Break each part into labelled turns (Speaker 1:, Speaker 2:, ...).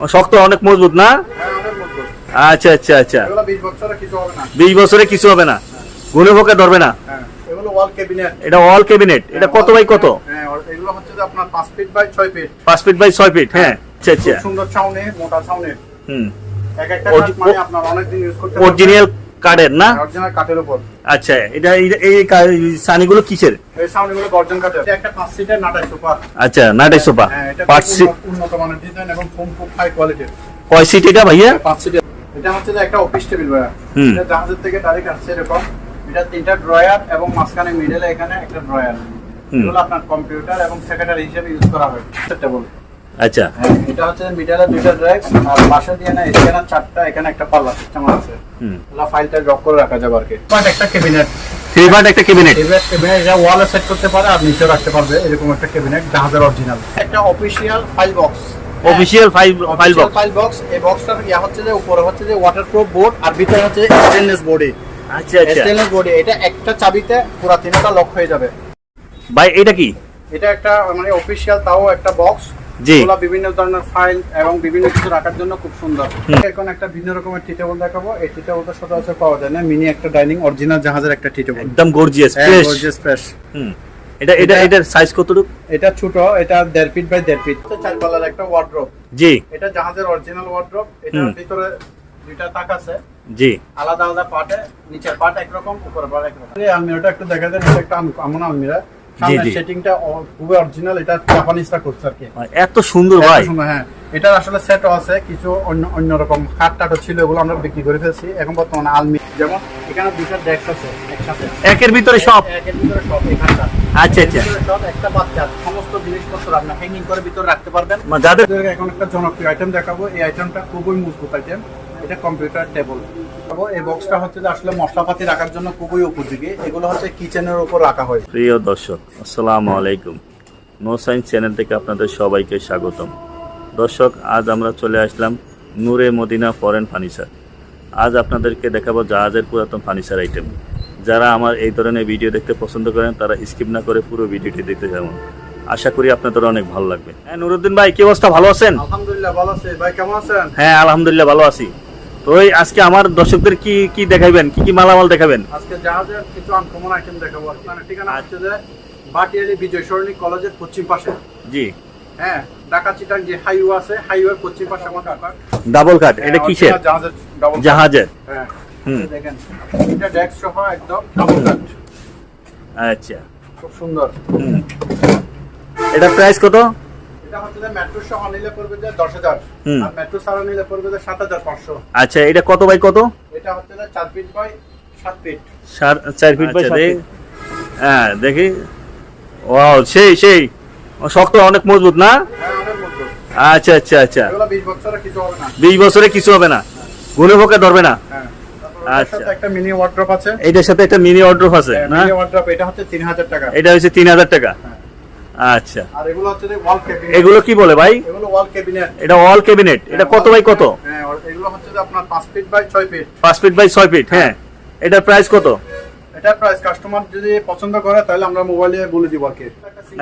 Speaker 1: শক্ত অনেক মজবুত না?
Speaker 2: হ্যাঁ
Speaker 1: আচ্ছা আচ্ছা। আচ্ছা
Speaker 2: বিশ বছরে কিছু হবে না।
Speaker 1: গুনে পোকা ধরবে না।
Speaker 2: এটা ওয়াল ক্যাবিনেট
Speaker 1: এটা এটা কত বাই কত?
Speaker 2: হ্যাঁ এগুলো হচ্ছে যে আপনার পাঁচ ফিট বাই ছয় ফিট
Speaker 1: ফিট বাই ফিট হ্যাঁ আচ্ছা আচ্ছা।
Speaker 2: সুন্দর ছাউনি মোটা ছাউনি।
Speaker 1: হুম।
Speaker 2: এক একটা মানে আপনার অনেকদিন ইউজ করতে
Speaker 1: অরিজিনাল কাঠের না?
Speaker 2: অরিজিনাল কাঠের উপর।
Speaker 1: আচ্ছা এটা এই- কা- সানিগুলো কিসের?
Speaker 2: এই ছাউনিগুলো গর্জন কাঠের। এটা একটা পাঁচ সিটের নাটাই সোফা।
Speaker 1: আচ্ছা নাটাই সোফা।
Speaker 2: হ্যাঁ
Speaker 1: সিট
Speaker 2: উন্নত- মানের ডিজাইন এবং ফোম খুব হাই কোয়ালিটির
Speaker 1: কয় সিট এটা ভাইয়া?
Speaker 2: পাঁচ সিটের। এটা হচ্ছে একটা অফিস টেবিল ভাইয়া। এটা জাহাজের থেকে ডাইরেক্ট আসছে এরকম। এটা তিনটা ড্রয়ার এবং মাঝখানে মিডলে এখানে একটা ড্রয়ার। এগুলো আপনার কম্পিউটার এবং সেক্রেটারি হিসেবে ইউজ করা হয়। টেবিল
Speaker 1: আচ্ছা।
Speaker 2: হ্যাঁ, এটা হচ্ছে মিডলে দুইটা ড্রাইভ আর পাশে দিয়ে না এখানে চারটা এখানে একটা পাল্লা সিস্টেম আছে।
Speaker 1: হুম।
Speaker 2: এগুলো ফাইলটা ড্রপ করে রাখা যাবে আর কি। বাট একটা ক্যাবিনেট
Speaker 1: থ্রি পার্ট একটা ক্যাবিনেট
Speaker 2: এবার এটা ওয়ালে সেট করতে পারে আর নিচে রাখতে পারবে এরকম একটা ক্যাবিনেট জাহাজের অরিজিনাল একটা official file box
Speaker 1: official file file box
Speaker 2: file box এই বক্সটার ইয়া হচ্ছে যে উপরে হচ্ছে যে ওয়াটারপ্রুফ বোর্ড আর ভিতরে হচ্ছে স্টেনলেস বডি
Speaker 1: আচ্ছা আচ্ছা।
Speaker 2: স্টেনলেস বডি এটা একটা চাবিতে পুরো তিনটা লক হয়ে যাবে।
Speaker 1: ভাই এটা কি?
Speaker 2: এটা একটা মানে অফিসিয়াল তাও একটা বক্স। এগুলা বিভিন্ন ধরনের ফাইল এবং বিভিন্ন কিছু রাখার জন্য খুব সুন্দর। এখন একটা ভিন্ন রকমের টি টেবিল দেখাবো। এই টি টেবিলটা সচরাচর পাওয়া যায় না। মিনি একটা ডাইনিং অরিজিনাল জাহাজের একটা টি টেবিল
Speaker 1: একদম গর্জিয়াস ফ্রেশ
Speaker 2: ফ্রেশ
Speaker 1: হুম। এটা এটা
Speaker 2: এটা-
Speaker 1: এটার সাইজ কতটুকু?
Speaker 2: এটা ছোট এটা দেড় ফিট বাই দেড় ফিট চার পাল্লার একটা ওয়ার্ড্রপ
Speaker 1: জি।
Speaker 2: এটা জাহাজের অরিজিনাল ওয়ার্ড্রপ এটার ভিতরে দুইটা তাক আছে।
Speaker 1: জি।
Speaker 2: আলাদা আলাদা পার্টে নিচের পার্ট একরকম উপরের পার্ট একরকম। আলমিরাটা একটু দেখা যায় এটা একটা আম- আমন আলমিরা। সামনের
Speaker 1: জি।
Speaker 2: সেটিংটা খুবই অরিজিনাল এটা জাপানিজটা করছে আর কি।
Speaker 1: এত সুন্দর ভাই।
Speaker 2: হ্যাঁ। এটার আসলে সেটও আছে কিছু অন্য খাট টাটও ছিল এগুলো আমরা বিক্রি করে ফেলছি। এখন বর্তমানে আলমি যেমন এখানে দুইটা ডেস্ক আছে একসাথে।
Speaker 1: একের ভিতরে সব?
Speaker 2: একের ভিতরে সব এখানটা
Speaker 1: আচ্ছা আচ্ছা।
Speaker 2: সব একটা বাচ্চা সমস্ত জিনিসপত্র আপনি হ্যাঙ্গিং করে ভিতরে রাখতে পারবেন।
Speaker 1: যাদের
Speaker 2: এখন একটা জনপ্রিয় আইটেম দেখাবো এই আইটেমটা খুবই মজবুত আইটেম এটা কম্পিউটার টেবল এই বক্সটা হচ্ছে যে আসলে মশলাপাতি রাখার জন্য খুবই উপযোগী। এগুলো হচ্ছে কিচেনের উপর রাখা হয়
Speaker 1: প্রিয় দর্শক আসসালামু আলাইকুম। নো সাইন্স চ্যানেল থেকে আপনাদের সবাইকে স্বাগতম। দর্শক আজ আমরা চলে আসলাম নূরে মদিনা ফরেন ফার্নিচার আজ আপনাদেরকে দেখাবো জাহাজের পুরাতন ফার্নিচার আইটেম যারা আমার এই ধরনের ভিডিও দেখতে পছন্দ করেন তারা স্কিপ না করে পুরো ভিডিওটি দেখতে যাবেন আশা করি আপনাদের অনেক ভালো লাগবে। হ্যাঁ নুরুদ্দিন ভাই কি অবস্থা? ভালো আছেন?
Speaker 2: আলহামদুলিল্লাহ ভালো আছে। ভাই কেমন আছেন?
Speaker 1: হ্যাঁ আলহামদুলিল্লাহ ভালো আছি। তো এই আজকে আমার দর্শকদের কি কি দেখাবেন কি কি মালামাল দেখাবেন?
Speaker 2: আজকে জাহাজের কিছু আনকমন আইটেম দেখাবো। আপনার ঠিকানা হচ্ছে যে বাটিয়ালি বিজয় সরণি কলেজের পশ্চিম পাশে।
Speaker 1: জি।
Speaker 2: হ্যাঁ ঢাকা চিটাং যে হাইওয়ে আছে হাইওয়ের পশ্চিম পাশে আমার দোকান।
Speaker 1: ডাবল কাট এটা
Speaker 2: হ্যাঁ,
Speaker 1: কিসের?
Speaker 2: জাহাজের ডাবল
Speaker 1: জাহাজের।
Speaker 2: হ্যাঁ
Speaker 1: হুম।
Speaker 2: দেখেন এটা ডেস্ক সহ একদম ডাবল কাট
Speaker 1: আচ্ছা।
Speaker 2: খুব সুন্দর।
Speaker 1: হুম। এটা প্রাইস কত? আচ্ছা এটা কত বাই কত?
Speaker 2: এটা হচ্ছে চার ফিট বাই সাত ফিট
Speaker 1: চার- চার ফিট বাই
Speaker 2: আচ্ছা,
Speaker 1: সাত হ্যাঁ দেখি। ওয়াও সেই সেই। ও, শক্ত অনেক মজবুত না?
Speaker 2: হ্যাঁ অনেক মজবুত।
Speaker 1: আচ্ছা আচ্ছা আচ্ছা।
Speaker 2: বিশ বছরে কিছু হবে না।
Speaker 1: বিশ বছরে কিছু হবে না। গুনে পোকা ধরবে না।
Speaker 2: হ্যাঁ
Speaker 1: আচ্ছা।
Speaker 2: সাথে একটা মিনি ওয়ার্ড্রপ আছে।
Speaker 1: এটার সাথে একটা মিনি অর্ডার আছে না?
Speaker 2: এটা হচ্ছে তিন হাজার টাকা।
Speaker 1: এটা হচ্ছে তিন হাজার টাকা।
Speaker 2: হ্যাঁ।
Speaker 1: আচ্ছা।
Speaker 2: আর এগুলো হচ্ছে ওয়াল ক্যাবিনেট
Speaker 1: এগুলো কি বলে ভাই?
Speaker 2: এগুলো ওয়াল ক্যাবিনেট
Speaker 1: এটা অল ক্যাবিনেট এটা কত বাই কত?
Speaker 2: হ্যাঁ এগুলো হচ্ছে যে আপনার পাঁচ ফিট বাই ছয় ফিট
Speaker 1: পাঁচ ফিট বাই ছয় ফিট হ্যাঁ। এটার প্রাইস কত?
Speaker 2: এটা প্রাইস কাস্টমার যদি পছন্দ করে তাহলে আমরা মোবাইলে বলে দিব আর কি।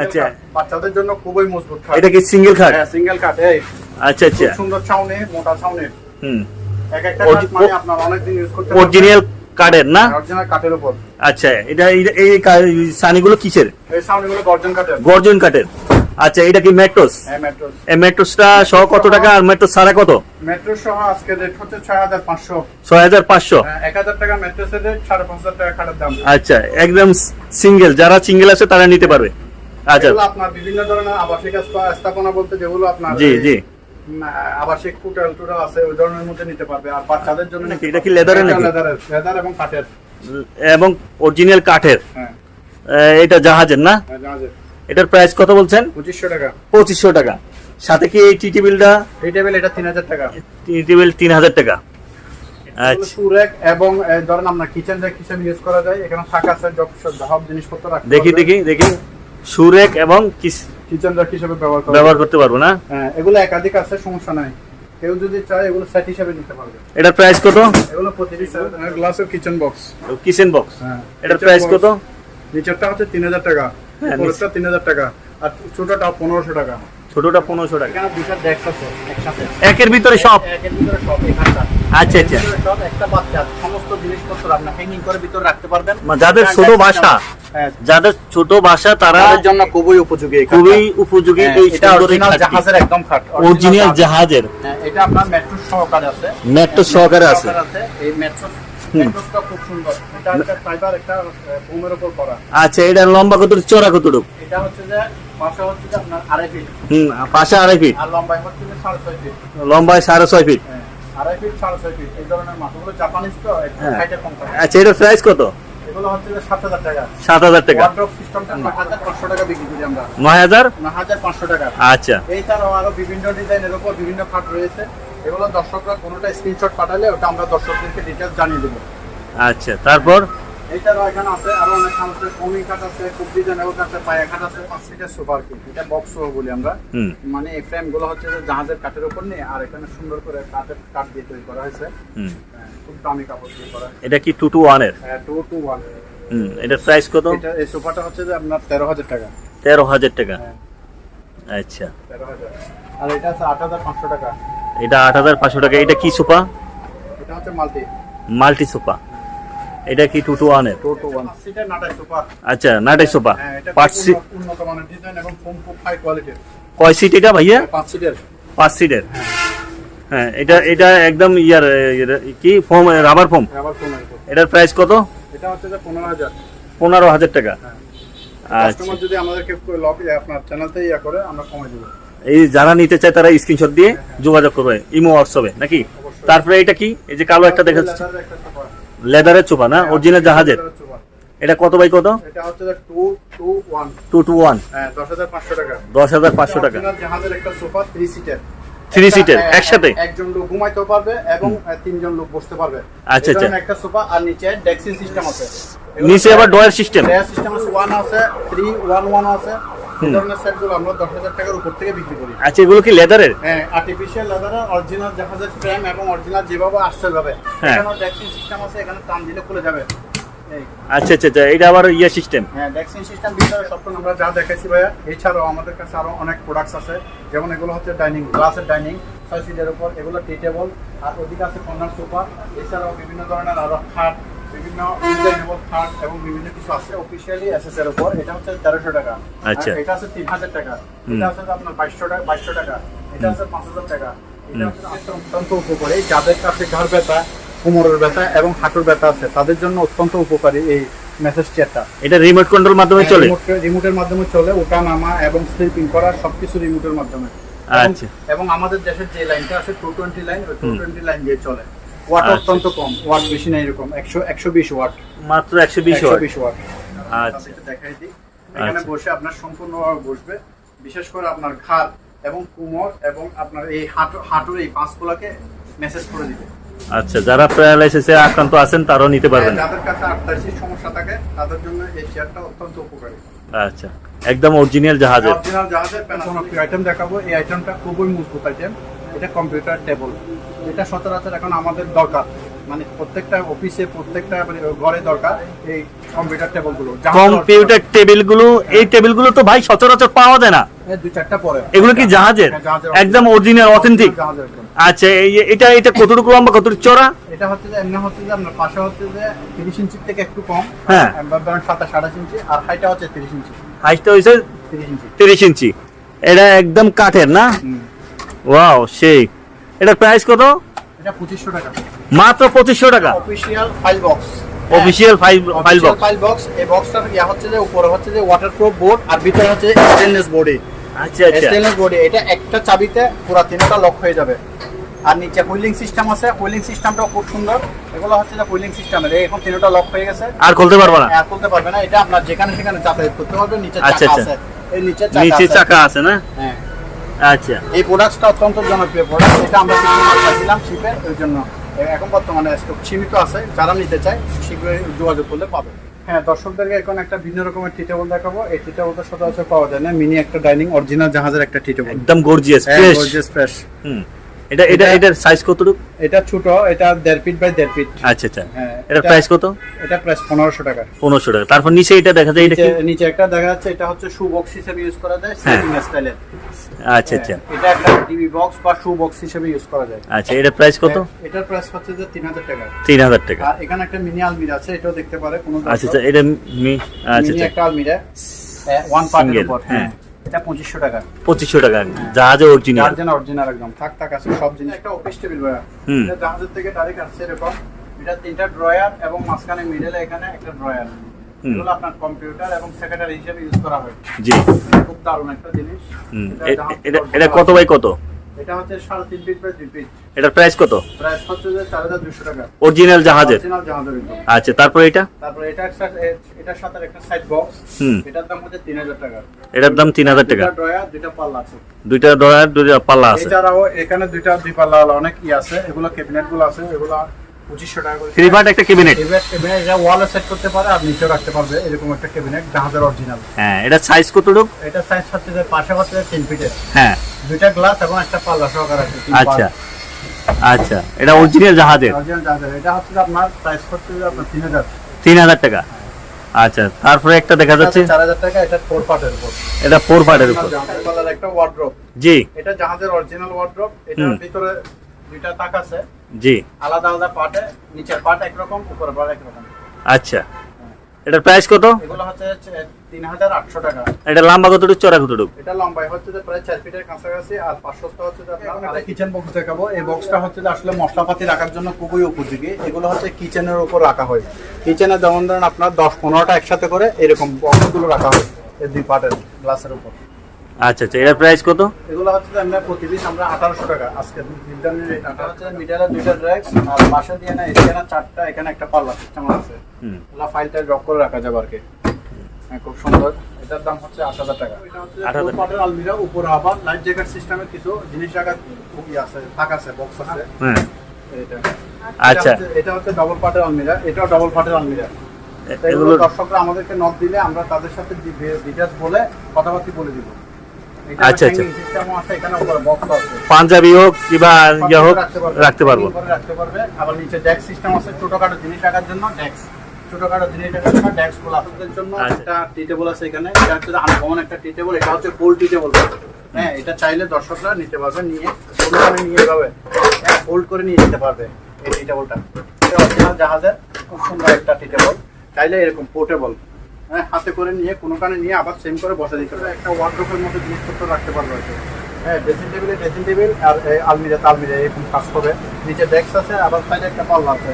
Speaker 1: আচ্ছা।
Speaker 2: বাচ্চাদের জন্য খুবই মজবুত খাট।
Speaker 1: এটা কি সিঙ্গেল খাট?
Speaker 2: হ্যাঁ সিঙ্গেল কাট এই।
Speaker 1: আচ্ছা আচ্ছা।
Speaker 2: সুন্দর ছাউনি মোটা ছাউনি।
Speaker 1: হুম।
Speaker 2: এক একটা মানে আপনার অনেকদিন ইউজ করতে
Speaker 1: অরিজিনাল কাঠের না?
Speaker 2: অরিজিনাল কাঠের উপর।
Speaker 1: আচ্ছা এটা এই- সানিগুলো কিসের?
Speaker 2: এই গর্জন কাঠের।
Speaker 1: গর্জন কাঠের। আচ্ছা এটা কি
Speaker 2: হ্যাঁ
Speaker 1: এই সহ কত টাকা? আর মেট্রোস ছাড়া কত?
Speaker 2: সহ আজকে রেট হচ্ছে ছয় হাজার পাঁচশো।
Speaker 1: ছয় হাজার পাঁচশো।
Speaker 2: এক হাজার টাকা রেট হাজার টাকা খাটের দাম।
Speaker 1: আচ্ছা একদম সিঙ্গেল। যারা সিঙ্গেল আছে তারা নিতে পারবে। আচ্ছা।
Speaker 2: আপনার বিভিন্ন ধরনের আবাসিক স্থাপনা বলতে যেগুলো আপনার
Speaker 1: জি জি।
Speaker 2: আবাসিক হোটেল টোটেল আছে ওই ধরনের মধ্যে নিতে পারবে। আর বাচ্চাদের জন্য
Speaker 1: নাকি? এটা কি leather-এর নাকি?
Speaker 2: লেদারের লেদার এবং কাঠের।
Speaker 1: এবং অরিজিনাল কাঠের?
Speaker 2: হ্যাঁ।
Speaker 1: এটা জাহাজের না?
Speaker 2: হ্যাঁ, জাহাজের।
Speaker 1: এটার প্রাইস কত বলছেন?
Speaker 2: পঁচিশশো টাকা।
Speaker 1: পঁচিশশো টাকা। সাথে কি এই টি? টেবিলটা
Speaker 2: এই টেবিল এটা তিন হাজার টাকা।
Speaker 1: টি টেবিল তিন হাজার টাকা। আচ্ছা।
Speaker 2: এবং ধরেন আপনার কিচেন হিসেবে ইউজ করা যায়। এখানে থাকা আছে সব জিনিসপত্র
Speaker 1: দেখি দেখি দেখি। সুরেক এবং
Speaker 2: কিচেন র্যাক হিসেবে ব্যবহার করা
Speaker 1: ব্যবহার করতে পারব না?
Speaker 2: হ্যাঁ এগুলো একাধিক আছে সমস্যা নাই। কেউ যদি চায় এগুলো সেট হিসেবে নিতে পারবে।
Speaker 1: এটার প্রাইস কত?
Speaker 2: এগুলো প্রতিটি গ্লাসের কিচেন বক্স
Speaker 1: কিচেন বক্স
Speaker 2: হ্যাঁ
Speaker 1: এটার প্রাইস কত?
Speaker 2: নিচেরটা হচ্ছে তিন হাজার টাকা
Speaker 1: হ্যাঁ,
Speaker 2: উপরেরটা তিন হাজার টাকা আর ছোটটা পনেরোশো টাকা।
Speaker 1: ছোটটা পনেরোশো টাকা।
Speaker 2: একসাথে।
Speaker 1: একের ভিতরে সব? আচ্ছা, আচ্ছা। যাদের ছোট বাসা
Speaker 2: হ্যাঁ,
Speaker 1: যাদের ছোট বাসা তারা
Speaker 2: জন্য খুবই উপযোগী
Speaker 1: খুবই উপযোগী
Speaker 2: হ্যাঁ,
Speaker 1: এই।
Speaker 2: জাহাজের একদম খাট
Speaker 1: অরিজিনাল জাহাজের।
Speaker 2: হ্যাঁ, এটা আপনার মেট্রো সহকারে আছে।
Speaker 1: মেট্রো সহকারে আছে।
Speaker 2: এই মেট্রো খুব সুন্দর। এটা একটা ফাইবার একটা ফোমের উপর করা।
Speaker 1: আচ্ছা এটা লম্বা কতটুকু? চড়া কতটুকু?
Speaker 2: এটা হচ্ছে যে পাশে হচ্ছে যে আপনার আড়াই ফিট
Speaker 1: হুম পাশে আড়াই ফিট
Speaker 2: আর লম্বাই হচ্ছে যে সাড়ে ছয় ফিট
Speaker 1: লম্বায় সাড়ে ছয় ফিট
Speaker 2: হ্যাঁ, আড়াই ফিট সাড়ে ছয় ফিট এই ধরনের মাছগুলো জাপানিজ তো
Speaker 1: হ্যাঁ।
Speaker 2: হাইটে কম থাকে।
Speaker 1: আচ্ছা এটার প্রাইস কত?
Speaker 2: এগুলো হচ্ছে যে সাত হাজার টাকা।
Speaker 1: সাত হাজার টাকা।
Speaker 2: ওয়ার্ড্রপ সিস্টেমটা নয় হাজার পাঁচশো টাকা বিক্রি করি আমরা।
Speaker 1: নয় হাজার?
Speaker 2: নয় হাজার পাঁচশো টাকা।
Speaker 1: আচ্ছা।
Speaker 2: এছাড়াও আরও বিভিন্ন ডিজাইনের উপর বিভিন্ন খাট রয়েছে। এগুলো দর্শকরা কোনোটা স্ক্রিনশট পাঠালে ওটা আমরা দর্শকদেরকে ডিটেলস জানিয়ে দেবো।
Speaker 1: আচ্ছা তারপর?
Speaker 2: এছাড়াও এখানে আছে আরও অনেক খাট আছে কমি খাট আছে খুব ডিজাইনের আছে পায়া খাট আছে পাঁচ সিটের সুপার কি এটা বক্স বলি আমরা। মানে এই ফ্রেমগুলো হচ্ছে যে জাহাজের কাঠের উপর নিয়ে আর এখানে সুন্দর করে কাঠের কাঠ দিয়ে তৈরি করা হয়েছে।
Speaker 1: হুম।
Speaker 2: হ্যাঁ, খুব দামি কাপড় দিয়ে করা।
Speaker 1: এটা কি টু টু ওয়ানের
Speaker 2: টু টু ওয়ান
Speaker 1: হুম এটার প্রাইস কত?
Speaker 2: এটা এই সোফাটা হচ্ছে যে আপনার তেরো হাজার টাকা।
Speaker 1: তেরো হাজার টাকা।
Speaker 2: হ্যাঁ।
Speaker 1: আচ্ছা।
Speaker 2: তেরো হাজার। আর এটা আছে আট হাজার পাঁচশো টাকা।
Speaker 1: এটা আট হাজার পাঁচশো টাকা। এটা কি সোফা
Speaker 2: এটা হচ্ছে মাল্টি।
Speaker 1: মাল্টি সোফা এটা কি টু টু ওয়ানের? আচ্ছা নাটাই সোফা
Speaker 2: হ্যাঁ
Speaker 1: পাঁচ সিট কয় সিট এটা ভাইয়া?
Speaker 2: পাঁচ সিটের
Speaker 1: পাঁচ সিটের হ্যাঁ। এটা এটা একদম ইয়ার কি ফোম রাবার ফোম
Speaker 2: ফোন
Speaker 1: এটার প্রাইস কত?
Speaker 2: এটা হচ্ছে পনেরো হাজার।
Speaker 1: পনেরো হাজার টাকা।
Speaker 2: হ্যাঁ।
Speaker 1: আচ্ছা।
Speaker 2: কাস্টমার যদি আমাদেরকে আপনার চ্যানেলতে ইয়া করে আমরা কমাই দেবো।
Speaker 1: এই যারা নিতে চায় তারা স্ক্রিনশট দিয়ে যোগাযোগ করবে ইমো হোয়াটসঅ্যাপে নাকি? তারপরে এটা কি? এই যে কালো একটা দেখা যাচ্ছে।
Speaker 2: লেদারের
Speaker 1: চোপা না? অরিজিনাল জাহাজের? এটা কত বাই কত?
Speaker 2: এটা হচ্ছে যে টু টু ওয়ান হ্যাঁ দশ হাজার পাঁচশো টাকা। থ্রি সিটের
Speaker 1: একসাথে?
Speaker 2: একজন লোক ঘুমাইতেও পারবে এবং তিনজন লোক বসতে পারবে।
Speaker 1: আচ্ছা, আচ্ছা।
Speaker 2: একটা সোফা আর নিচে ডেক্সিং সিস্টেম আছে।
Speaker 1: নিচে আবার ডয়ার সিস্টেম
Speaker 2: সিস্টেম আছে ওয়ান আছে থ্রি ওয়ান ওয়ান আছে। ধরনের সেটগুলো আমরা দশ হাজার টাকার উপর থেকে বিক্রি করি।
Speaker 1: আচ্ছা এগুলো কি লেদারের
Speaker 2: হ্যাঁ আর্টিফিশিয়াল লেদারের অরিজিনাল জাহাজের ফ্রেম এবং অরিজিনাল যেভাবে আসছে ভাবে
Speaker 1: হ্যাঁ।
Speaker 2: এখানে ডেক্সিং সিস্টেম আছে এখানে টান দিলে খুলে যাবে।
Speaker 1: আচ্ছা আচ্ছা আচ্ছা এটা আবার ইয়ে সিস্টেম
Speaker 2: হ্যাঁ ডেক্সিং সিস্টেম ভিতরে সবটা আমরা যা দেখাইছি ভাইয়া এছাড়াও আমাদের কাছে আরও অনেক প্রোডাক্টস আছে। যেমন এগুলো হচ্ছে ডাইনিং গ্লাসের ডাইনিং ছয় সিটের উপর এগুলো টি টেবল আর ওদিকে আছে কর্নার সোফা এছাড়াও বিভিন্ন ধরনের আরও খাট বিভিন্ন ডিজাইনেবল খাট এবং বিভিন্ন কিছু আছে অফিসিয়ালি এসএস উপর এটা হচ্ছে তেরোশো টাকা।
Speaker 1: আচ্ছা।
Speaker 2: এটা আছে তিন হাজার টাকা। এটা আছে আপনার বাইশশো টাকা বাইশশো টাকা। এটা আছে পাঁচ হাজার টাকা। এটা হচ্ছে অত্যন্ত উপকারী। যাদের কাছে ঘর ব্যথা কোমরের ব্যথা এবং হাঁটুর ব্যথা আছে তাদের জন্য অত্যন্ত উপকারী এই মেসেজ চেয়ারটা
Speaker 1: এটা রিমোট কন্ট্রোল মাধ্যমে চলে?
Speaker 2: রিমোটের মাধ্যমে চলে ওঠা নামা এবং স্লিপিং করা সবকিছু রিমোটের মাধ্যমে। এবং-
Speaker 1: আচ্ছা।
Speaker 2: এবং আমাদের দেশের যে লাইনটা আছে টু টোয়েন্টি লাইন ওই টু টোয়েন্টি লাইন দিয়ে চলে। ওয়াট
Speaker 1: আচ্ছা।
Speaker 2: অত্যন্ত কম ওয়াট বেশি নাই এরকম একশো একশো বিশ ওয়াট।
Speaker 1: মাত্র একশো বিশ
Speaker 2: একশো বিশ ওয়াট।
Speaker 1: আচ্ছা।
Speaker 2: দেখাই দিই। এখানে
Speaker 1: আচ্ছা।
Speaker 2: বসে আপনার সম্পূর্ণভাবে বসবে বিশেষ করে আপনার ঘাড় এবং কোমর এবং আপনার এই হাঁটু হাঁটুর এই পাঁচগুলাকে মেসেজ করে দিবে।
Speaker 1: আচ্ছা যারা প্যারালাইসিসে আক্রান্ত আছেন তারাও নিতে পারবেন।
Speaker 2: যাদের কাছে আর্থাইটিস সমস্যা থাকে তাদের জন্য এই চেয়ারটা অত্যন্ত উপকারী।
Speaker 1: আচ্ছা একদম অরিজিনাল জাহাজের।
Speaker 2: অরিজিনাল জাহাজের প্যানাসোনিক আইটেম দেখাবো? এই আইটেমটা খুবই মজবুত আইটেম এটা কম্পিউটার টেবল এটা সচরাচর এখন আমাদের দরকার। মানে প্রত্যেকটা অফিসে প্রত্যেকটা মানে ঘরে দরকার এই কম্পিউটার টেবলগুলো
Speaker 1: কম্পিউটার টেবিলগুলো এই টেবিলগুলো তো ভাই সচরাচর পাওয়া যায় না।
Speaker 2: দুই চারটা পরে।
Speaker 1: এগুলো কি জাহাজের?
Speaker 2: হ্যাঁ,
Speaker 1: একদম অরিজিনাল অথেন্টিক আচ্ছা এই- এটা এটা কতটুকু লম্বা কতটুকু চড়া
Speaker 2: এটা হচ্ছে যে এমনি হচ্ছে যে আপনার পাশে হচ্ছে যে তিরিশ ইঞ্চির থেকে একটু কম।
Speaker 1: হ্যাঁ।
Speaker 2: ধরেন সাতাশ আঠাশ ইঞ্চি। আর হাইটা হচ্ছে তিরিশ ইঞ্চি।
Speaker 1: হাইটটা হয়েছে
Speaker 2: তিরিশ ইঞ্চি।
Speaker 1: তিরিশ ইঞ্চি। এটা একদম কাঠের না? ওয়াও সেই। এটার প্রাইস কত?
Speaker 2: এটা পঁচিশশো টাকা।
Speaker 1: মাত্র পঁচিশশো টাকা?
Speaker 2: Official file box
Speaker 1: official file file box
Speaker 2: file box এই বক্সটার ইয়া হচ্ছে যে উপরে হচ্ছে যে ওয়াটারপ্রুফ বোর্ড আর ভিতরে হচ্ছে স্টেনলেস বডি
Speaker 1: আচ্ছা আচ্ছা।
Speaker 2: স্টেনলেস বডি এটা একটা চাবিতে পুরো তিনটা লক হয়ে যাবে। আর নিচে হুইলিং সিস্টেম আছে। হুইলিং সিস্টেমটাও খুব সুন্দর। এগুলো হচ্ছে যে হুইলিং সিস্টেমের এখন তিনটা লক হয়ে গেছে।
Speaker 1: আর খুলতে পারব না?
Speaker 2: আর খুলতে পারবে না। এটা আপনার যেখানে সেখানে যাতায়াত করতে পারবে নিচে
Speaker 1: আচ্ছা,
Speaker 2: চাকা
Speaker 1: আচ্ছা।
Speaker 2: আছে। এই নিচে
Speaker 1: নিচে
Speaker 2: আছে।
Speaker 1: চাকা আছে না?
Speaker 2: হ্যাঁ।
Speaker 1: আচ্ছা।
Speaker 2: এই প্রোডাক্টটা অত্যন্ত জনপ্রিয় প্রোডাক্ট এটা আমরা পাইছিলাম শিপের ওই জন্য এখন বর্তমানে স্টক সীমিত আছে যারা নিতে চায় শীঘ্রই যোগাযোগ করলে পাবে। হ্যাঁ দর্শকদেরকে এখন একটা ভিন্ন রকমের টি টেবল দেখাবো। এই টি টেবলটা সচরাচর পাওয়া যায় না মিনি একটা ডাইনিং অরিজিনাল জাহাজের একটা টি টেবল
Speaker 1: একদম গর্জিয়াস
Speaker 2: হ্যাঁ
Speaker 1: ফ্রেশ
Speaker 2: গর্জিয়াস ফ্রেশ
Speaker 1: হুম। এটা এটা
Speaker 2: এটা-
Speaker 1: এটার সাইজ কতটুকু?
Speaker 2: এটা ছোট এটা দেড় ফিট বাই দেড় ফিট
Speaker 1: আচ্ছা আচ্ছা।
Speaker 2: হ্যাঁ, এটা-
Speaker 1: প্রাইস কত?
Speaker 2: এটা প্রাইস পনেরোশো টাকা।
Speaker 1: পনেরোশো টাকা। তারপর নিচে এটা দেখা যায় এটা কি?
Speaker 2: নিচে- একটা দেখা যাচ্ছে এটা হচ্ছে শু বক্স হিসেবে ইউজ করা যায়
Speaker 1: হ্যাঁ।
Speaker 2: স্লিপিং স্টাইলের
Speaker 1: আচ্ছা আচ্ছা।
Speaker 2: এটা একটা টিভি বক্স বা শু বক্স হিসেবে ইউজ করা যায়।
Speaker 1: আচ্ছা এটার প্রাইস কত?
Speaker 2: হ্যাঁ, এটার প্রাইস হচ্ছে যে তিন হাজার টাকা।
Speaker 1: তিন হাজার টাকা।
Speaker 2: আর এখানে একটা মিনি আলমিরা আছে এটাও দেখতে পারে কোনো
Speaker 1: আচ্ছা আচ্ছা এটা মি- আচ্ছা আচ্ছা।
Speaker 2: একটা আলমিরা ওয়ান পার্টের উপর
Speaker 1: হ্যাঁ।
Speaker 2: এটা পঁচিশশো টাকা।
Speaker 1: পঁচিশশো টাকা। জাহাজে অরিজিনাল
Speaker 2: জাহাজে অরিজিনাল একদম। থাক থাক আছে সব জিনিস। একটা অফিস টেবিল
Speaker 1: হুম।
Speaker 2: এটা জাহাজের থেকে ডাইরেক্ট আসছে এরকম। এটা তিনটা ড্রয়ার এবং মাঝখানে মিডলে এখানে একটা ড্রয়ার এগুলো আপনার কম্পিউটার এবং সেক্রেটারি হিসেবে ইউজ করা হয়।
Speaker 1: জি।
Speaker 2: খুব দারুণ একটা জিনিস। এটা
Speaker 1: কত বাই কত?
Speaker 2: এটা হচ্ছে সাড়ে তিন ফিট বাই 2 ফিট
Speaker 1: এটার প্রাইস কত?
Speaker 2: প্রাইস হচ্ছে যে চার হাজার দুশো টাকা।
Speaker 1: অরিজিনাল জাহাজের?
Speaker 2: অরিজিনাল জাহাজের
Speaker 1: আচ্ছা তারপর এটা?
Speaker 2: তারপরে এটা এটার সাথে একটা সাইড বক্স
Speaker 1: হুম।
Speaker 2: এটার দাম হচ্ছে তিন হাজার টাকা।
Speaker 1: এটার দাম তিন হাজার টাকা।
Speaker 2: দুটো ড্রয়ার দুটো পাল্লা আছে।
Speaker 1: দুইটা ড্রয়ার দুটো পাল্লা আছে।
Speaker 2: এছাড়াও এখানে দুইটা দুই পাল্লা অনেক ই আছে। এগুলো ক্যাবিনেটগুলো আছে। এগুলো পঁচিশশো টাকা করে
Speaker 1: থ্রি পার্ট একটা ক্যাবিনেট
Speaker 2: ক্যাবিনেট ক্যাবিনেট এটা ওয়ালে সেট করতে পারে আর নিচেও রাখতে পারবে এরকম একটা ক্যাবিনেট জাহাজের অরিজিনাল
Speaker 1: হ্যাঁ এটা সাইজ কতটুকু
Speaker 2: এটা সাইজ হচ্ছে যে পাশে তিন ফিটের
Speaker 1: হ্যাঁ।
Speaker 2: দুইটা গ্লাস এবং একটা পাল্লা সহকারে আছে
Speaker 1: আচ্ছা। আচ্ছা এটা অরিজিনাল জাহাজের?
Speaker 2: অরিজিনাল জাহাজের। এটা হচ্ছে আপনার প্রাইস যে আপনার তিন হাজার।
Speaker 1: তিন হাজার টাকা। আচ্ছা তারপরে একটা দেখা যাচ্ছে।
Speaker 2: চার হাজার টাকা এটা ফোর পার্টের উপর।
Speaker 1: এটা ফোর পার্টের উপর।
Speaker 2: জাহাজের একটা ওয়ার্ড্রপ
Speaker 1: জি।
Speaker 2: এটা জাহাজের অরিজিনাল ওয়ার্ড্রপ এটার ভিতরে দুইটা তাক আছে।
Speaker 1: জি।
Speaker 2: আলাদা আলাদা পার্টে নিচের পার্ট একরকম উপরের পার্ট একরকম।
Speaker 1: আচ্ছা। এটার প্রাইস কত?
Speaker 2: এগুলো হচ্ছে তিন হাজার আটশো টাকা।
Speaker 1: এটা লম্বা কতটুকু চড়া কতটুকু?
Speaker 2: এটা লম্বাই হচ্ছে যে প্রায় চার ফিটের কাছাকাছি আর পাঁচশোটা হচ্ছে যে আপনার কিচেন বক্স দেখাবো। এই বক্সটা হচ্ছে যে আসলে মশলাপাতি রাখার জন্য খুবই উপযোগী। এগুলো হচ্ছে কিচেনের উপর রাখা হয়। কিচেনে যেমন ধরেন আপনার দশ পনেরোটা একসাথে করে এরকম বক্সগুলো রাখা হয়। এই দুই পার্টের গ্লাসের উপর।
Speaker 1: আচ্ছা আচ্ছা এটার প্রাইস কত?
Speaker 2: এগুলো হচ্ছে আমরা প্রতি পিস আমরা আঠারোশো টাকা আজকে ইন্টারনেট রেট এটা হচ্ছে দুইটা ড্রাইক্স আর পাশে দিয়ে না এখানে চারটা এখানে একটা পাল্লা সিস্টেম আছে।
Speaker 1: হুম।
Speaker 2: এগুলো ফাইলটা ড্রপ করে রাখা যাবে আর কি। হ্যাঁ, খুব সুন্দর। এটার দাম হচ্ছে আট হাজার টাকা। এটা হচ্ছে
Speaker 1: 8,000
Speaker 2: পাটের আলমিরা উপরে আবার লাইফ জ্যাকেট সিস্টেমের কিছু জিনিস রাখার খুবই আছে থাক আছে বক্স আছে।
Speaker 1: হ্যাঁ।
Speaker 2: এটা।
Speaker 1: আচ্ছা।
Speaker 2: এটা হচ্ছে- ডবল পাটের আলমিরা এটাও ডবল পাটের আলমিরা এগুলো দর্শকরা আমাদেরকে নক দিলে আমরা তাদের সাথে ডিটেলস বলে কথাবার্তা বলে দিব।
Speaker 1: আচ্ছা, আচ্ছা। পাঞ্জাবি হোক কিংবা ইয়ে হোক রাখতে পারব
Speaker 2: রাখতে পারবে। আবার নিচে ডেস্ক সিস্টেম আছে ছোটখাটো জিনিস রাখার জন্য ডেস্ক ছোটখাটো জিনিস রাখার জন্য ডেস্কগুলো আপনাদের জন্য
Speaker 1: আচ্ছা।
Speaker 2: একটা টি টেবল আছে এখানে। এটা হচ্ছে আনকমন একটা টি টেবল এটা হচ্ছে ফুল টি টেবল হ্যাঁ এটা চাইলে দর্শকরা নিতে পারবে নিয়ে যাবে। হ্যাঁ ফোল্ড করে নিয়ে যেতে পারবে এই টি। টেবলটা এটা অরিজিনাল জাহাজের খুব সুন্দর একটা টি টেবল চাইলে এরকম পোর্টেবল হাতে করে নিয়ে কোনো কানে নিয়ে আবার সেম করে বসে দিতে পারবে একটা ওয়ার্ড্রোপের মধ্যে জিনিসপত্র রাখতে পারবে হয়তো। হ্যাঁ ড্রেসিং টেবিলে ড্রেসিং টেবিল আর আলমিরা আলমিরা এরকম কাজ করে নিচে ডেস্ক আছে আবার সাইডে একটা পাল্লা আছে।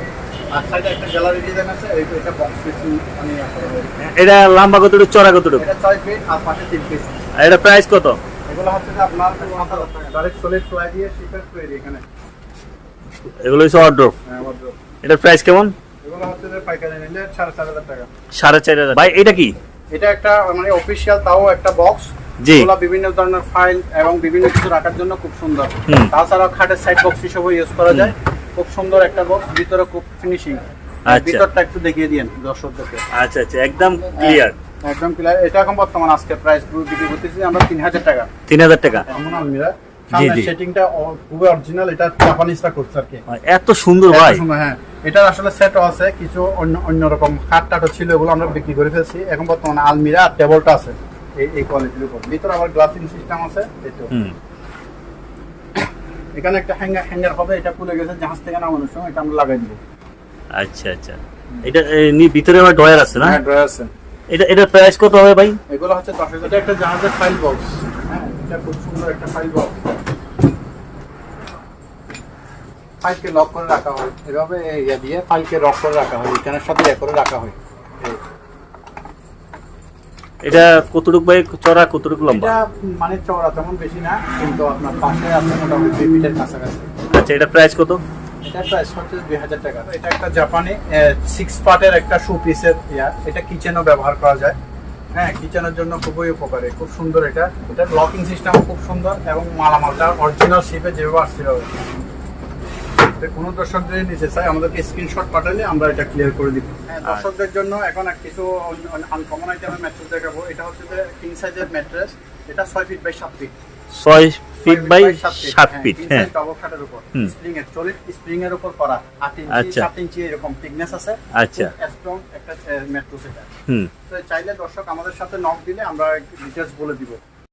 Speaker 2: আর সাইডে একটা গ্যালারি ডিজাইন আছে এই এটা বক্স পিস মানে হয়।
Speaker 1: এটা লম্বা কতটুকু চড়া কতটুকু?
Speaker 2: এটা ফিট আর পাশে
Speaker 1: প্রাইস কত?
Speaker 2: এগুলো হচ্ছে যে আপনার ডাইরেক্ট সলিড ফ্লাই দিয়ে শিপের তৈরি এখানে।
Speaker 1: এগুলো হচ্ছে
Speaker 2: হ্যাঁ।
Speaker 1: এটার প্রাইস কেমন?
Speaker 2: সাড়ে চার হাজার
Speaker 1: ভাই এটা কি?
Speaker 2: এটা একটা মানে অফিসিয়াল তাও একটা বক্স
Speaker 1: জি।
Speaker 2: বিভিন্ন ধরনের ফাইল এবং বিভিন্ন কিছু রাখার জন্য খুব সুন্দর।
Speaker 1: হুম।
Speaker 2: তাছাড়াও খাটের সাইড বক্স হিসেবে ইউজ করা যায়। খুব সুন্দর একটা বক্স ভিতরে খুব ফিনিশিং
Speaker 1: আচ্ছা।
Speaker 2: ভিতরটা একটু দেখিয়ে দিন দর্শকদেরকে।
Speaker 1: আচ্ছা আচ্ছা একদম ক্লিয়ার
Speaker 2: একদম ক্লিয়ার এটা এখন বর্তমান আজকে প্রাইস বিক্রি করতেছি আমরা তিন হাজার টাকা।
Speaker 1: তিন হাজার টাকা।
Speaker 2: এমন আলমিরা। সেটিংটা খুবই অরিজিনাল এটা করছে আর কি।
Speaker 1: এত সুন্দর ভাই।
Speaker 2: হ্যাঁ। এটার আসলে সেটও আছে কিছু অন্য অন্যরকম খাট টাটও ছিল এগুলো আমরা বিক্রি করে ফেলছি। এখন বর্তমানে আলমিরা আর টেবলটা আছে এই এই কোয়ালিটির উপর। ভিতরে আবার গ্লাসিং সিস্টেম আছে।
Speaker 1: হুম।
Speaker 2: এখানে একটা হ্যাঙ্গার হ্যাঙ্গার হবে এটা খুলে গেছে জাহাজ থেকে নামানোর সময় এটা আমরা লাগাই দিব।
Speaker 1: আচ্ছা আচ্ছা। এটা নি- ভিতরে আবার ড্রয়ার আছে না?
Speaker 2: হ্যাঁ ড্রয়ার আছে।
Speaker 1: এটা এটা প্রাইস কত হবে ভাই?
Speaker 2: এগুলো হচ্ছে দশ হাজার। এটা একটা জাহাজের ফাইল বক্স হ্যাঁ এটা খুব সুন্দর একটা ফাইল বক্স ফাইলকে লক করে রাখা হয়। এভাবে ইয়ে দিয়ে ফাইলকে লক করে রাখা হয় এখানের সাথে ইয়ে করে রাখা হয়।
Speaker 1: এটা কতটুকু ভাই চড়া কতটুকু লম্বা?
Speaker 2: এটা মানে চওড়া তেমন বেশি না কিন্তু আপনার পাশে আছে মোটামুটি দুই ফিটের কাছাকাছি।
Speaker 1: আচ্ছা এটা প্রাইস কত?
Speaker 2: এটা প্রাইস হচ্ছে দুই হাজার টাকা। এটা একটা জাপানি সিক্স পার্টের একটা শু পিসের ইয়া। এটা কিচেনও ব্যবহার করা যায়। হ্যাঁ কিচেনের জন্য খুবই উপকারী খুব সুন্দর এটা। এটা লকিং সিস্টেম খুব সুন্দর এবং মালামালটা অরিজিনাল শিপে যেভাবে আসছিল তো কোনো দর্শক যদি নিতে চাই আমাদেরকে স্ক্রিনশট পাঠালে আমরা এটা ক্লিয়ার করে দিব। হ্যাঁ, দর্শকদের জন্য এখন কিছু আনকমন আইটেমের ম্যাট্রেস দেখাবো। এটা হচ্ছে যে কিং সাইজের ম্যাট্রেস এটা ছয় ফিট বাই সাত ফিট
Speaker 1: ছয় ফিট বাই সাত ফিট হ্যাঁ
Speaker 2: খাটের উপর। স্প্রিং এর চলিত স্প্রিং এর উপর করা। আট ইঞ্চি
Speaker 1: আচ্ছা।
Speaker 2: সাত ইঞ্চি এরকম থিকনেস আছে।
Speaker 1: আচ্ছা।
Speaker 2: স্ট্রং একটা সেটা
Speaker 1: হুম।
Speaker 2: তো চাইলে দর্শক আমাদের সাথে নক দিলে আমরা ডিটেলস বলে দিব।